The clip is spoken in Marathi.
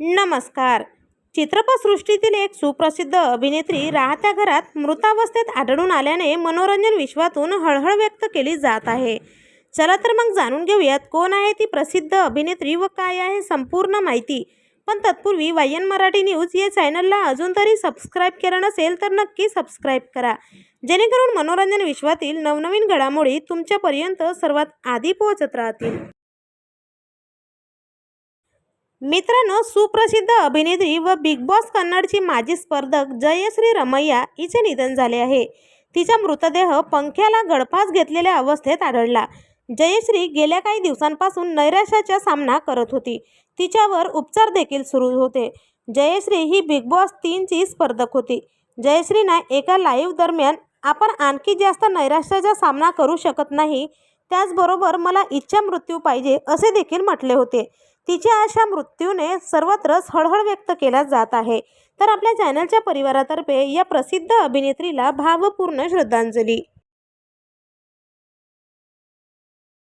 नमस्कार. चित्रपटसृष्टीतील एक सुप्रसिद्ध अभिनेत्री राहत्या घरात मृतावस्थेत आढळून आल्याने मनोरंजन विश्वातून हळहळ व्यक्त केली जात आहे. चला तर मग जाणून घेऊयात कोण आहे ती प्रसिद्ध अभिनेत्री व काय आहे संपूर्ण माहिती. पण तत्पूर्वी वायन मराठी न्यूज या चॅनलला अजून तरी सबस्क्राईब केलं नसेल तर नक्की सबस्क्राईब करा. जेणेकरून मनोरंजन विश्वातील नवनवीन घडामोडी तुमच्यापर्यंत सर्वात आधी पोहोचत राहतील. मित्रांनो सुप्रसिद्ध अभिनेत्री व बिग बॉस कन्नडची माजी स्पर्धक जयश्री रमैया हिचे निधन झाले आहे. तिचा मृतदेह पंख्याला गळफास घेतलेल्या अवस्थेत आढळला. जयश्री गेल्या काही दिवसांपासून नैराश्याचा सामना करत होती. तिच्यावर उपचार देखील सुरू होते. जयश्री ही बिग बॉस तीनची स्पर्धक होती. जयश्रीना एका लाईव्ह दरम्यान आपण आणखी जास्त नैराश्याचा सामना करू शकत नाही. त्याचबरोबर मला इच्छा मृत्यू पाहिजे असे देखील म्हटले होते. तिच्या अशा मृत्यूने सर्वत्रच हळहळ व्यक्त केला जात आहे. तर आपल्या चॅनलच्या परिवारातर्फे या प्रसिद्ध अभिनेत्रीला भावपूर्ण श्रद्धांजली.